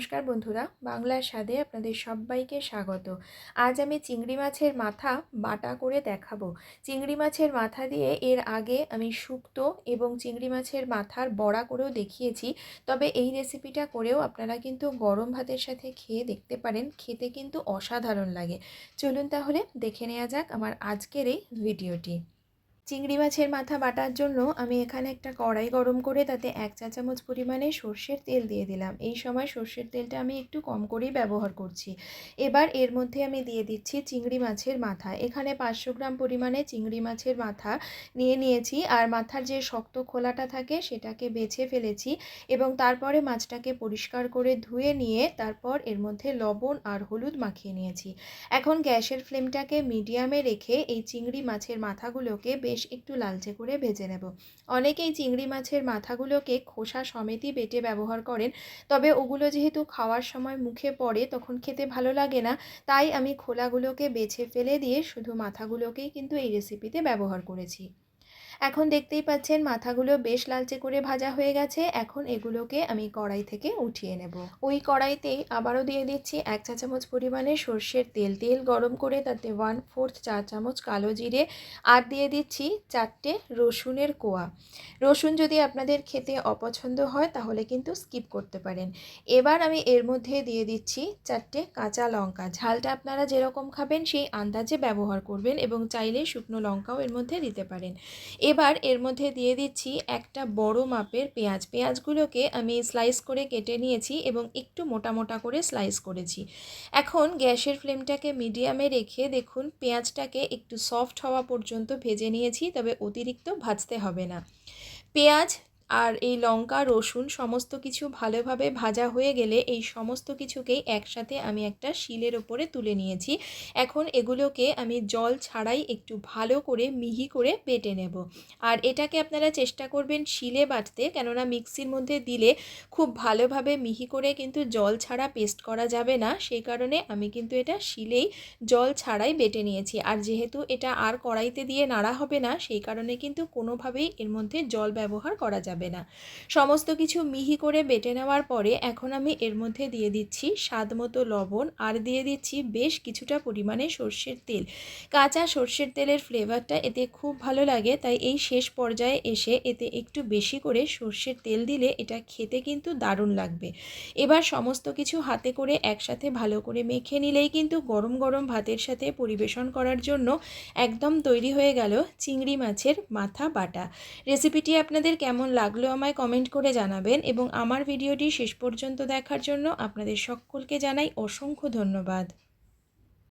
নমস্কার বন্ধুরা বাংলার স্বাদে আপনাদের সবাইকে স্বাগত। আজ আমি চিংড়ি মাছের মাথা বাটা করে দেখাবো। চিংড়ি মাছের মাথা দিয়ে এর আগে আমি শুক্তো এবং চিংড়ি মাছের মাথার বড়া করেও দেখিয়েছি। তবে এই রেসিপিটা করেও আপনারা কিন্তু গরম ভাতের সাথে খেয়ে দেখতে পারেন, খেতে কিন্তু অসাধারণ লাগে। চলুন তাহলে দেখে নেওয়া যাক আমার আজকের এই ভিডিওটি। চিংড়ি মাছের মাথা বাটার জন্য আমি এখানে একটা কড়াই গরম করে তাতে এক চা চামচ পরিমাণে সর্ষের তেল দিয়ে দিলাম। এই সময় সর্ষের তেলটা আমি একটু কম করেই ব্যবহার করছি। এবার এর মধ্যে আমি দিয়ে দিচ্ছি চিংড়ি মাছের মাথা। এখানে পাঁচশো গ্রাম পরিমাণে চিংড়ি মাছের মাথা নিয়ে নিয়েছি আর মাথার যে শক্ত খোলাটা থাকে সেটাকে বেছে ফেলেছি এবং তারপরে মাছটাকে পরিষ্কার করে ধুয়ে নিয়ে তারপর এর মধ্যে লবণ আর হলুদ মাখিয়ে নিয়েছি। এখন গ্যাসের ফ্লেমটাকে মিডিয়ামে রেখে এই চিংড়ি মাছের মাথাগুলোকে বেশ বেশ একটু লালচে করে ভেজে নেব। অনেকেই চিংড়ি মাছের মাথাগুলোকে খোসা সমেতই বেটে ব্যবহার করেন, তবে ওগুলো যেহেতু খাওয়ার সময় মুখে পড়ে তখন খেতে ভালো লাগে না, তাই আমি খোলাগুলোকে বেছে ফেলে দিয়ে শুধু মাথাগুলোকেই কিন্তু এই রেসিপিতে ব্যবহার করেছি। এখন দেখতেই পাচ্ছেন মাথাগুলো বেশ লালচে করে ভাজা হয়ে গেছে। এখন এগুলোকে আমি কড়াই থেকে উঠিয়ে নেব। ওই কড়াইতেই আবারও দিয়ে দিচ্ছি এক চা চামচ পরিমাণে সর্ষের তেল। তেল গরম করে তাতে ওয়ান ফোর্থ চা চামচ কালো জিরে আর দিয়ে দিচ্ছি চারটে রসুনের কোয়া। রসুন যদি আপনাদের খেতে অপছন্দ হয় তাহলে কিন্তু স্কিপ করতে পারেন। এবার আমি এর মধ্যে দিয়ে দিচ্ছি চারটে কাঁচা লঙ্কা। ঝালটা আপনারা যেরকম খাবেন সেই আন্দাজে ব্যবহার করবেন এবং চাইলে শুকনো লঙ্কাও এর মধ্যে দিতে পারেন। এবার এর মধ্যে দিয়ে দিচ্ছি একটা বড় মাপের পেঁয়াজ। পেঁয়াজগুলোকে আমি স্লাইস করে কেটে নিয়েছি এবং একটু মোটা মোটা করে স্লাইস করেছি। এখন গ্যাসের ফ্লেমটাকে মিডিয়ামে রেখে দেখুন পেঁয়াজটাকে একটু সফট হওয়া পর্যন্ত ভেজে নিয়েছি, তবে অতিরিক্ত ভাজতে হবে না। পেঁয়াজ আর এই লঙ্কা, রসুন সমস্ত কিছু ভালোভাবে ভাজা হয়ে গেলে এই সমস্ত কিছুকেই একসাথে আমি একটা শিলের ওপরে তুলে নিয়েছি। এখন এগুলোকে আমি জল ছাড়াই একটু ভালো করে মিহি করে বেটে নেব। আর এটাকে আপনারা চেষ্টা করবেন শিলে বাটতে, কেননা মিক্সির মধ্যে দিলে খুব ভালোভাবে মিহি করে কিন্তু জল ছাড়া পেস্ট করা যাবে না। সেই কারণে আমি কিন্তু এটা শিলেই জল ছাড়াই বেটে নিয়েছি। আর যেহেতু এটা আর কড়াইতে দিয়ে নাড়া হবে না, সেই কারণে কিন্তু কোনোভাবেই এর মধ্যে জল ব্যবহার করা যাবে যাবে না। সমস্ত কিছু মিহি করে বেটে নেওয়ার পরে এখন আমি এর মধ্যে দিয়ে দিচ্ছি স্বাদ মতো লবণ আর দিয়ে দিচ্ছি বেশ কিছুটা পরিমাণে সর্ষের তেল। কাঁচা সর্ষের তেলের ফ্লেভারটা এতে খুব ভালো লাগে, তাই এই শেষ পর্যায়ে এসে এতে একটু বেশি করে সর্ষের তেল দিলে এটা খেতে কিন্তু দারুণ লাগবে। এবার সমস্ত কিছু হাতে করে একসাথে ভালো করে মেখে নিলেই কিন্তু গরম গরম ভাতের সাথে পরিবেশন করার জন্য একদম তৈরি হয়ে গেল চিংড়ি মাছের মাথা বাটা। রেসিপিটি আপনাদের কেমন লাগ লাগল আমায় কমেন্ট করে জানাবেন এবং আমার ভিডিওটি শেষ পর্যন্ত দেখার জন্য আপনাদের সকলকে জানাই অসংখ্য ধন্যবাদ।